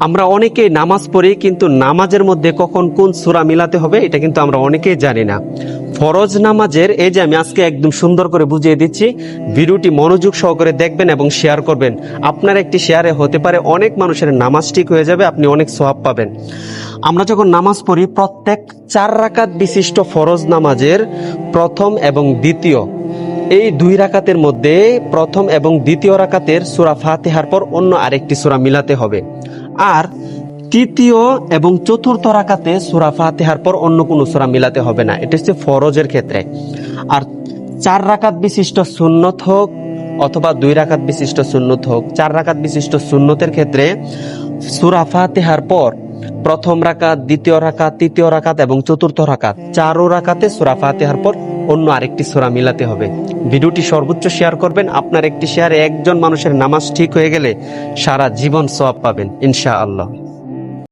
আমরা অনেকেই নামাজ পড়ি, কিন্তু নামাজের মধ্যে কখন কোন সূরা মিলাতে হবে, এটা কিন্তু আমরা অনেকেই জানি না। ফরজ নামাজের এই যে আমি আজকে একদম সুন্দর করে বুঝিয়ে দিচ্ছি, ভিডিওটি মনোযোগ সহকারে দেখবেন এবং শেয়ার করবেন। আপনার একটি শেয়ারে হতে পারে অনেক মানুষের নামাজ ঠিক হয়ে যাবে, আপনি অনেক সওয়াব পাবেন। আমরা যখন নামাজ পড়ি, প্রত্যেক চার রাকাত বিশিষ্ট ফরজ নামাজের প্রথম এবং দ্বিতীয়। এই দুই রাকাতের মধ্যে প্রথম এবং দ্বিতীয় রাকাতের সূরা ফাতিহার পর অন্য আরেকটি সূরা মিলাতে হবে। আর তৃতীয় এবং চতুর্থ রাকাতে সূরা ফাতিহার পর অন্য কোনো সুরা মিলাতে হবে না। এটা হচ্ছে ফরজের ক্ষেত্রে। আর চার রাকাত বিশিষ্ট সুন্নত হোক অথবা দুই রাকাত বিশিষ্ট সুন্নত হোক, চার রাকাত বিশিষ্ট সুন্নতের ক্ষেত্রে সূরা ফাতিহার পর প্রথম রাকাত, দ্বিতীয় রাকাত, তৃতীয় রাকাত এবং চতুর্থ রাকাত, চারো রাকাতে সূরা ফাতিহার পর অন্য আরেকটি সোরা মিলাতে হবে। ভিডিওটি সর্বোচ্চ শেয়ার করবেন। আপনার একটি শেয়ারে একজন মানুষের নামাজ ঠিক হয়ে গেলে সারা জীবন সব পাবেন, ইনশাআল্লাহ।